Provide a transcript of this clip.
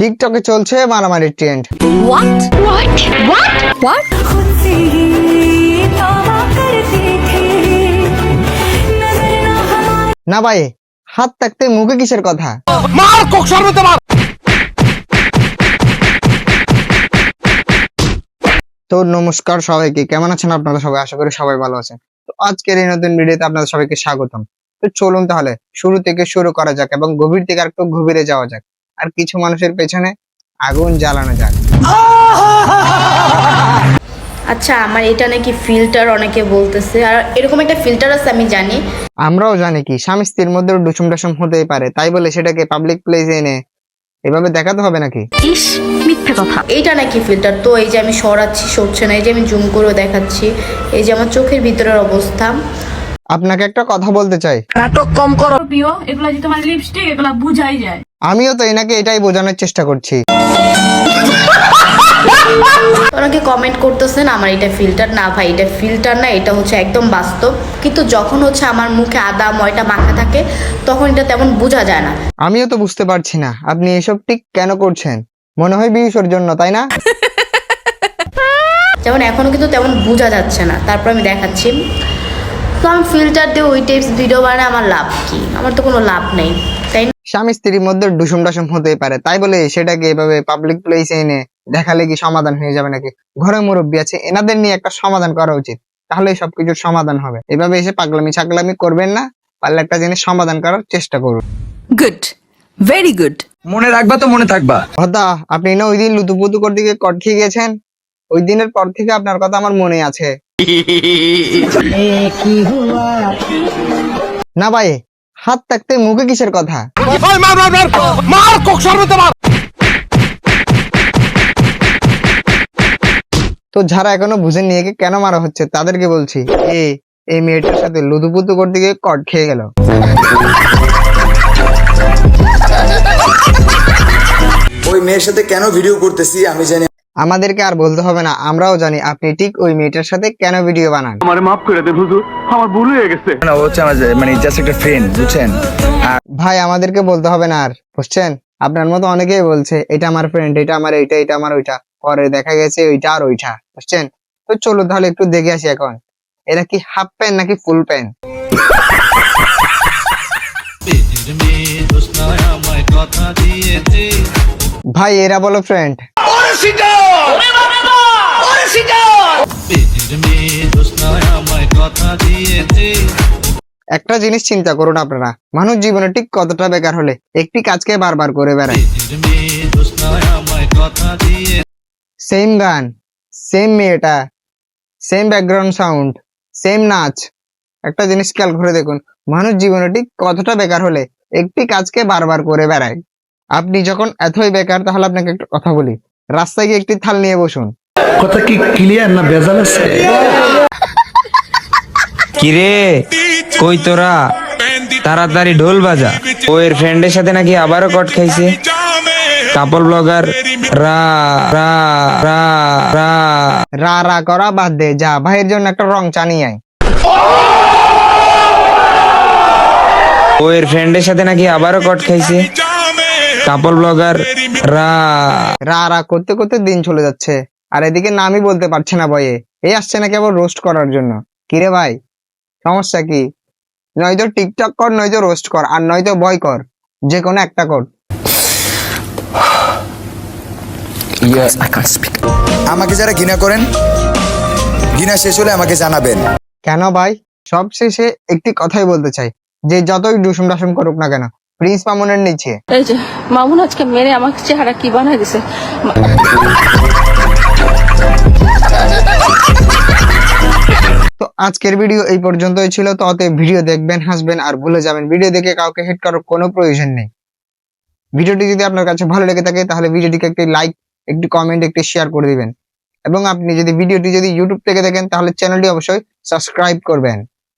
টিকটকে চলছে মারামারি ট্রেন্ড না ভাই হাত থাকতে মুখে কিসের কথা? তো নমস্কার সবাইকে কেমন আছেন আপনারা সবাই? আশা করি সবাই ভালো আছেন। তো আজকের এই নতুন ভিডিওতে আপনাদের সবাইকে স্বাগতম। তো চলুন তাহলে শুরু থেকে শুরু করা যাক এবং গভীর থেকে আর একটু গভীরে যাওয়া যাক। আর কিছু মানুষের পেছনে আগুন জ্বালানো যাক। আচ্ছা আমার এটা নাকি ফিল্টার অনেকে বলতেছে। আর এরকম একটা ফিল্টার আছে আমি জানি। আমরাও জানি কি স্বামী স্ত্রীর মধ্যে ডুসুম ডাসুম হতেই পারে তাই বলে সেটাকে পাবলিক প্লেসে এনে এভাবে দেখাতে হবে নাকি? ইস মিথ্যে কথা। এইটা নাকি ফিল্টার তো এই যে আমি সরাচ্ছি সরছে না এই যে আমি জুম করে দেখাচ্ছি এই যে আমার চোখের ভিতরের অবস্থা। আপনাকে একটা কথা বলতে চাই। নাটক কম করো। প্রিয় এগুলা যে তোমার লিপস্টিক এগুলা বুঝাই যায়। আমিও তো এনাকে এটাই বোঝানোর চেষ্টা করছি। অনেকে কমেন্ট করতেছেন? আমার এটা ফিল্টার না ভাই এটা ফিল্টার না এটা হচ্ছে একদম বাস্তব। কিন্তু যখন হচ্ছে আমার মুখে আদা ময়টা মাখা থাকে তখন এটা তেমন বোঝা যায় না। আমিও তো বুঝতে পারছি না আপনি এসব ঠিক কেন করছেন? মনে হয় বিউসর জন্য তাই না? যেমন এখনও কিন্তু তেমন বোঝা যাচ্ছে না। তারপর আমি দেখাচ্ছি। তো আমি ফিল্টার দিয়ে ওই টাইপস ভিডিও বানায় আমার লাভ কি? আমার তো কোনো লাভ নেই তাই স্বামী স্ত্রীর মধ্যে ডুসুম ডাসুম হতেই পারে তাই বলে সেটাকে এভাবে পাবলিক প্লেসে এনে দেখালে কি সমাধান হয়ে যাবে নাকি? ঘরে মুরব্বী আছে এনাদের নিয়ে একটা সমাধান করা উচিত তাহলে সবকিছুর সমাধান হবে। এভাবে এসে পাগলামি ছাগলামি করবেন না পারলে একটা জিনিস সমাধান করার চেষ্টা করুন। গুড ভেরি গুড মনে রাখবা তো মনে থাকবা। হতা আপনি না ওই দিন লুতুপুতু করতে গিয়ে কট খেয়ে গেছেন? ওই দিনের পর থেকে আপনার কথা আমার মনে আছে। না ভাই, হাত থাকতে মুখে কিসের কথা? তো যারা এখনও বুঝেননি একে কেন মারা হচ্ছে, তাদেরকে বলছি, এ, এই মেয়েটার সাথে লুতুপুতু করতে গিয়ে কট খেয়ে গেল। ওই মেয়ের সাথে কেন ভিডিও করতেছি আমি জানি আমাদেরকে আর বলতে হবে না আমরাও জানি আপনি ঠিক ওই মেয়েটার সাথে কেন ভিডিও বানান। আমারে মাফ করে দেন হুজুর আমার ভুল হয়ে গেছে। না ও হচ্ছে আমার যে- মানে জাস্ট একটা ফ্রেন্ড বুঝছেন? ভাই আমাদেরকে বলতে হবে না আর বুঝছেন? আপনার মতো অনেকেই বলছে এটা আমার ফ্রেন্ড এটা আমার এইটা এটা আমার ওইটা। পরে দেখা গেছে ওইটা আর ওইটা বুঝছেন? তো চলো তাহলে একটু দেখে আসি এখন এটা কি হাফ প্যান্ট নাকি ফুল প্যান্ট ভাই এরা বলো ফ্রেন্ড একটা জিনিস চিন্তা করুন আপনারা মানুষ জীবনে ঠিক কতটা বেকার হলে একটি কাজকে বারবার করে বেড়ায়। সেম গান সেম মেয়েটা সেম ব্যাকগ্রাউন্ড সাউন্ড সেম নাচ। একটা জিনিস খেয়াল করে দেখুন মানুষ জীবনে ঠিক কতটা বেকার হলে একটি কাজকে বারবার করে বেড়ায়। আপনি যখন এতই বেকার তাহলে আপনাকে একটা কথা বলি রাস্তায় গিয়ে একটি থাল নিয়ে বসুন। কথা কি ক্লিয়ার না ভেজাল আছে? কিরে? কই তোরা? তাড়াতাড়ি ঢোল বাজা। ও এর ফ্রেন্ডের সাথে নাকি আবারও কট খাইছে? কাপল ব্লগার রা রা রা রা। রা রা করা বাদ দে যা ভাইয়ের জন্য একটা রং চা নিয়ে আয়। ও এর ফ্রেন্ডের সাথে নাকি আবারও কট খাইছে? কাপল ব্লগার রা। রা রা করতে করতে দিন চলে যাচ্ছে। আর এদিকে নামই বলতে পারছে না বয়ে এই আসছে নাকি আবার রোস্ট করার জন্য। কিরে ভাই? সমস্যা কি? নয়তো টিকটক কর নয়তো রোস্ট কর আর নয়তো বয় কর। যে কোনো একটা কর। আমাকে যারা ঘৃণা করেন ঘৃণা শেষ হলে আমাকে জানাবেন। কেন ভাই? সব শেষে একটি কথাই বলতে চাই যে যতই ডুসুম ডাসুম করুক না কেন প্রিন্স মামুনের নিচে। এই যে মামুন আজকে মেরে আমাকে চেহারা কি বানাই দিছে? তো আজকের ভিডিও এই পর্যন্তই ছিল। তো অতএব ভিডিও দেখবেন, হাসবেন আর ভুলে যাবেন। ভিডিও দেখে কাউকে হেট করার কোনো প্রয়োজন নেই। ভিডিওটি যদি আপনার কাছে ভালো লেগে থাকে, তাহলে ভিডিওটিকে একটি লাইক একটি কমেন্ট একটি শেয়ার করে দিবেন। এবং আপনি যদি ভিডিওটি যদি ইউটিউব থেকে দেখেন, তাহলে চ্যানেলটি অবশ্যই সাবস্ক্রাইব করবেন।